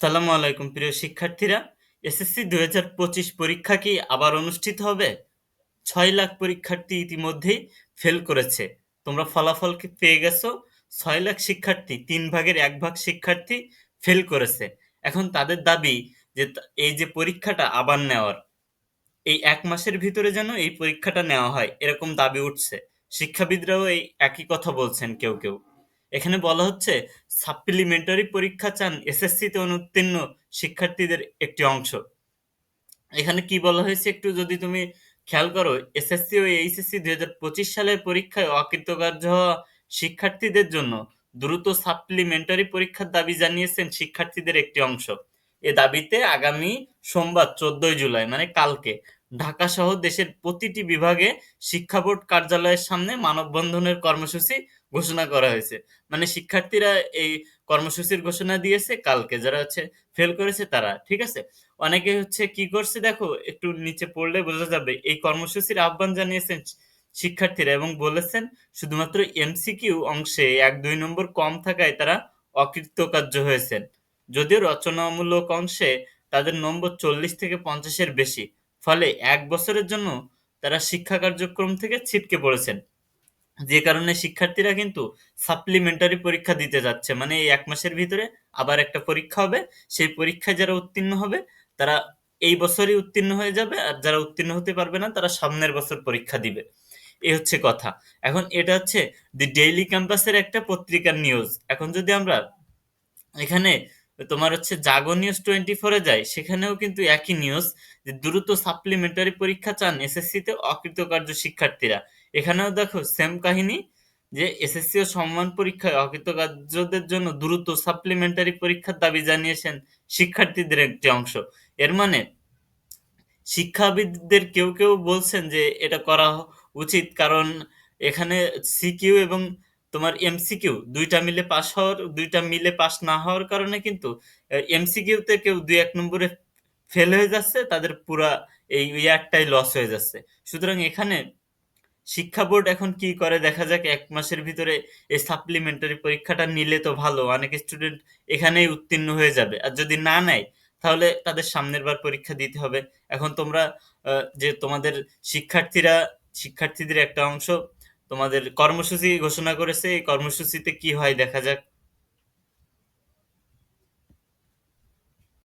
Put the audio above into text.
সালামু আলাইকুম, প্রিয় শিক্ষার্থীরা। এসএসসি দু হাজার পঁচিশ পরীক্ষা কি আবার অনুষ্ঠিত হবে? ছয় লাখ পরীক্ষার্থী ইতিমধ্যেই ফেল করেছে। তোমরা ফলাফল কি পেয়ে গেছো? ছয় লাখ শিক্ষার্থী, তিন ভাগের এক ভাগ শিক্ষার্থী ফেল করেছে। এখন তাদের দাবি যে এই যে পরীক্ষাটা আবার নেওয়ার, এই এক মাসের ভিতরে যেন এই পরীক্ষাটা নেওয়া হয়, এরকম দাবি উঠছে। শিক্ষাবিদরাও এই একই কথা বলছেন কেউ কেউ। এখানে বলা হচ্ছে সাপ্লিমেন্টারি পরীক্ষা চান এসএসসিতে অনুত্তীর্ণ শিক্ষার্থীদের একটি অংশ। এখানে কি বলা হয়েছে একটু যদি তুমি খেয়াল করো, এসএসসি ও এইচএসসি দুই হাজার পঁচিশ সালের পরীক্ষায় অকৃতকার্য হওয়া শিক্ষার্থীদের জন্য দ্রুত সাপ্লিমেন্টারি পরীক্ষার দাবি জানিয়েছেন শিক্ষার্থীদের একটি অংশ। এ দাবিতে আগামী সোমবার, চোদ্দই জুলাই মানে কালকে ঢাকা সহ দেশের প্রতিটি বিভাগে শিক্ষা বোর্ড কার্যালয়ের সামনে মানববন্ধনের কর্মসূচি ঘোষণা করা হয়েছে। মানে শিক্ষার্থীরা এই কর্মসূচির ঘোষণা দিয়েছে, কালকে যারা হচ্ছে ফেল করেছে তারা, ঠিক আছে? অনেকে হচ্ছে কি করছে দেখো, একটু নিচে পড়লে বোঝা যাবে, এই কর্মসূচির আহ্বান জানিয়েছেন শিক্ষার্থীরা এবং বলেছেন শুধুমাত্র এমসিকিউ অংশে এক দুই নম্বর কম থাকায় তারা অকৃতকার্য হয়েছেন। যদিও রচনামূলক অংশে তাদের নম্বর চল্লিশ থেকে পঞ্চাশের বেশি। ফলে এক বছরের জন্য তারা শিক্ষা কার্যক্রম থেকে ছিটকে পড়েছেন। যে কারণে শিক্ষার্থীরা কিন্তু সাপ্লিমেন্টারি পরীক্ষা দিতে যাচ্ছে। মানে এই এক মাসের ভিতরে আবার একটা পরীক্ষা হবে। সেই পরীক্ষায় যারা উত্তীর্ণ হবে, তারা এই বছরই উত্তীর্ণ হয়ে যাবে। আর যারা উত্তীর্ণ হতে পারবে না, তারা সামনের বছর পরীক্ষা দিবে। এ হচ্ছে কথা। এখন এটা হচ্ছে দি ডেইলি ক্যাম্পাসের একটা পত্রিকার নিউজ এখন যদি আমরা এখানে তোমার হচ্ছে জাগো নিউজ টোয়েন্টি ফোরে যায়, সেখানেও কিন্তু একই নিউজ যে দ্রুত সাপ্লিমেন্টারি পরীক্ষা চান এসএসসি তে অকৃতকার্য শিক্ষার্থীরা। এখানেও দেখো সেম কাহিনী যে এসএসসি ও সম্মান পরীক্ষায় অকৃতকার্যদের জন্য দ্রুত সাপ্লিমেন্টারি পরীক্ষার দাবি জানিয়েছেন শিক্ষার্থীদের একটি অংশ। এর মানে শিক্ষাবিদদের কেউ কেউ বলছেন যে এটা করা উচিত, কারণ এখানে সিকিউ এবং তোমার এমসিকিউ দুইটা মিলে পাস হওয়ার, দুইটা মিলে পাস না হওয়ার কারণে কিন্তু এমসিকিউতে কেউ দুই এক নম্বরে ফেল হয়ে যাচ্ছে, তাদের পুরা এই ইয়ারটাই লস হয়ে যাচ্ছে। সুতরাং এখানে শিক্ষা বোর্ড এখন কি করে? দেখা যাক, এক মাসের ভিতরে এই সাপ্লিমেন্টারি পরীক্ষাটা নিলে তো ভালো, অনেক স্টুডেন্ট এখানেই উত্তীর্ণ হয়ে যাবে। আর যদি না নেয়, তাহলে তাদের সামনের বার পরীক্ষা দিতে হবে। এখন তোমরা যে তোমাদের শিক্ষার্থীরা, শিক্ষার্থীদের একটা অংশ তোমাদের কর্মসূচি ঘোষণা করেছে এই কর্মসূচিতে কি হয় দেখা যাক।